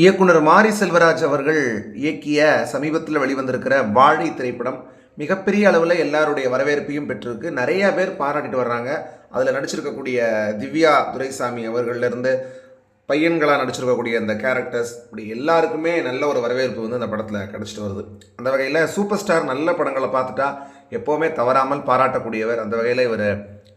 இயக்குனர் மாரி செல்வராஜ் அவர்கள் இயக்கிய சமீபத்தில் வெளிவந்திருக்கிற வாழை திரைப்படம் மிகப்பெரிய அளவில் எல்லாருடைய வரவேற்பையும் பெற்றிருக்கு. நிறைய பேர் பாராட்டிட்டு வர்றாங்க. அதில் நடிச்சிருக்கக்கூடிய திவ்யா துரைசாமி அவர்கள்லேருந்து பையன்களாக நடிச்சிருக்கக்கூடிய அந்த கேரக்டர்ஸ் இப்படி எல்லாருக்குமே நல்ல ஒரு வரவேற்பு வந்து அந்த படத்தில் கிடச்சிட்டு வருது. அந்த வகையில் சூப்பர் ஸ்டார் நல்ல படங்களை பார்த்துட்டா எப்போவுமே தவறாமல் பாராட்டக்கூடியவர். அந்த வகையில் இவர்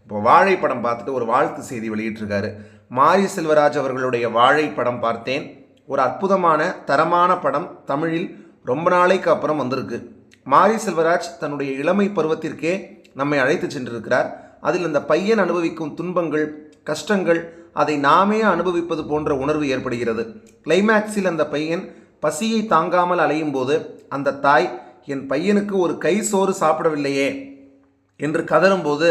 இப்போ வாழை படம் பார்த்துட்டு ஒரு வாழ்த்து செய்தி வெளியிட்டிருக்காரு. மாரி செல்வராஜ் அவர்களுடைய வாழை படம் பார்த்தேன். ஒரு அற்புதமான தரமான படம் தமிழில் ரொம்ப நாளைக்கு அப்புறம் வந்திருக்கு. மாரி செல்வராஜ் தன்னுடைய இளமை பருவத்திற்கே நம்மை அழைத்து சென்றிருக்கிறார். அதில் அந்த பையன் அனுபவிக்கும் துன்பங்கள் கஷ்டங்கள் அதை நாமே அனுபவிப்பது போன்ற உணர்வு ஏற்படுகிறது. கிளைமேக்ஸில் அந்த பையன் பசியை தாங்காமல் அலையும் போது அந்த தாய் என் பையனுக்கு ஒரு கை சோறு சாப்பிடவில்லையே என்று கதறும்போது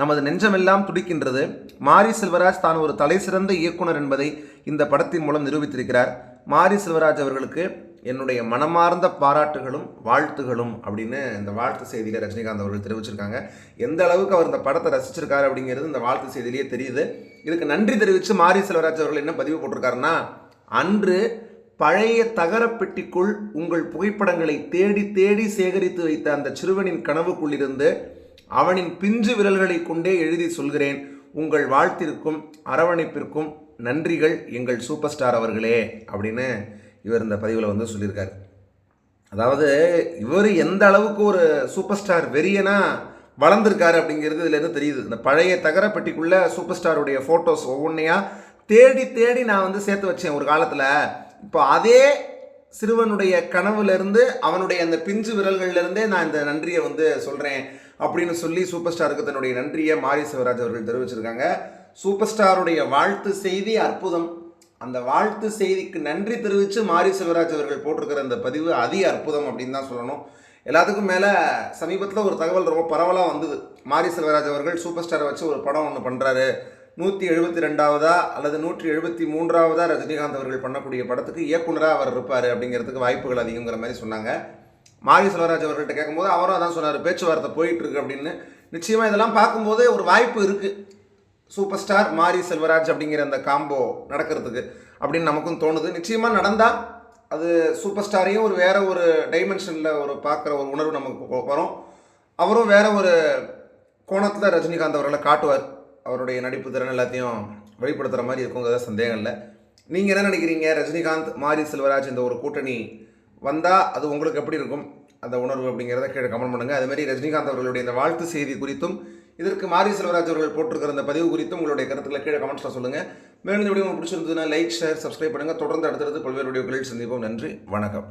நமது நெஞ்சமெல்லாம் துடிக்கின்றது. மாரி செல்வராஜ் தான் ஒரு தலைசிறந்த இயக்குனர் என்பதை இந்த படத்தின் மூலம் நிரூபித்திருக்கிறார். மாரி செல்வராஜ் அவர்களுக்கு என்னுடைய மனமார்ந்த பாராட்டுகளும் வாழ்த்துகளும் அப்படின்னு இந்த வாழ்த்து செய்தியில் ரஜினிகாந்த் அவர்கள் தெரிவிச்சிருக்காங்க. எந்த அளவுக்கு அவர் இந்த படத்தை ரசிச்சிருக்காரு அப்படிங்கிறது இந்த வாழ்த்து செய்தியிலேயே தெரியுது. இதுக்கு நன்றி தெரிவித்து மாரி செல்வராஜ் அவர்கள் என்ன பதிவு போட்டிருக்காருன்னா அன்று பழைய தகரப்பெட்டிக்குள் உங்கள் புகைப்படங்களை தேடி தேடி சேகரித்து வைத்த அந்த சிறுவனின் கனவுக்குள்ளிருந்து அவனின் பிஞ்சு விரல்களை கொண்டே எழுதி சொல்கிறேன். உங்கள் வாழ்த்திற்கும் அரவணைப்பிற்கும் நன்றிகள் எங்கள் சூப்பர் ஸ்டார் அவர்களே அப்படின்னு இவர் இந்த பதிவில் வந்து சொல்லியிருக்காரு. அதாவது இவர் எந்த அளவுக்கு ஒரு சூப்பர் ஸ்டார் வெறியனா வளர்ந்துருக்காரு அப்படிங்கிறது இதுலேருந்து தெரியுது. இந்த பழைய தகரப்பெட்டிக்குள்ளே சூப்பர் ஸ்டாருடைய ஃபோட்டோஸ் ஒவ்வொன்றையாக தேடி தேடி நான் வந்து சேர்த்து வச்சேன் ஒரு காலத்தில். இப்போ அதே சிறுவனுடைய கனவுலேருந்து அவனுடைய அந்த பிஞ்சு விரல்கள்லேருந்தே நான் இந்த நன்றியை வந்து சொல்கிறேன் அப்படின்னு சொல்லி சூப்பர் ஸ்டாருக்கு தன்னுடைய நன்றியை மாரி சிவராஜ் அவர்கள் தெரிவிச்சிருக்காங்க. சூப்பர் ஸ்டாருடைய வாழ்த்து செய்தி அற்புதம். அந்த வாழ்த்து செய்திக்கு நன்றி தெரிவித்து மாரி சிவராஜ் அவர்கள் போட்டிருக்கிற அந்த பதிவு அதி அற்புதம் அப்படின்னு தான் சொல்லணும். எல்லாத்துக்கும் மேலே சமீபத்தில் ஒரு தகவல் ரொம்ப பரவலாக வந்தது. மாரி செல்வராஜ் அவர்கள் சூப்பர் ஸ்டாரை வச்சு ஒரு படம் ஒன்று பண்ணுறாரு நூற்றி எழுபத்தி ரெண்டாவதா அல்லது நூற்றி எழுபத்தி மூன்றாவதா ரஜினிகாந்த் அவர்கள் பண்ணக்கூடிய படத்துக்கு இயக்குனராக அவர் இருப்பார் அப்படிங்கிறதுக்கு வாய்ப்புகள் அதிகங்கிற மாதிரி சொன்னாங்க. மாரி செல்வராஜ் அவர்கள்ட்ட கேட்கும்போது அவரும் அதான் சொன்னார் பேச்சுவார்த்தை போயிட்டு இருக்கு அப்படின்னு. நிச்சயமாக இதெல்லாம் பார்க்கும்போது ஒரு வாய்ப்பு இருக்குது சூப்பர் ஸ்டார் மாரி செல்வராஜ் அப்படிங்கிற அந்த காம்போ நடக்கிறதுக்கு அப்படின்னு நமக்கும் தோணுது. நிச்சயமாக நடந்தால் அது சூப்பர் ஸ்டாரையும் ஒரு வேற ஒரு டைமென்ஷனில் ஒரு பார்க்குற ஒரு உணர்வு நமக்கு வரும். அவரும் வேற ஒரு கோணத்தில் ரஜினிகாந்த் அவர்களை காட்டுவார். அவருடைய நடிப்பு திறன் எல்லாத்தையும் வெளிப்படுத்துகிற மாதிரி இருக்குங்கிறத சந்தேகம் இல்லை. நீங்கள் என்ன நினைக்கிறீங்க? ரஜினிகாந்த் மாரி செல்வராஜ் இந்த ஒரு கூட்டணி வந்தால் அது உங்களுக்கு எப்படி இருக்கும்? அந்த உணர்வு அப்படிங்கிறத கீழே கமெண்ட் பண்ணுங்கள் அதுமாதிரி ரஜினிகாந்த் அவர்களுடைய இந்த வாழ்த்து செய்தி குறித்தும் இதற்கு மாரி செல்வராஜ் அவர்கள் போட்டிருக்கிற இந்த பதிவு குறித்தும் உங்களுடைய கருத்துக்களை கீழே கமெண்ட்ஸில் சொல்லுங்கள் மேலும் இந்த வீடியோ உங்களுக்கு பிடிச்சிருந்ததுன்னா லைக் ஷேர் சப்ஸ்கிரைப் பண்ணுங்கள் தொடர்ந்து அடுத்தடுத்து பல்வேறு வீடியோக்களில் சந்திப்போம். நன்றி. வணக்கம்.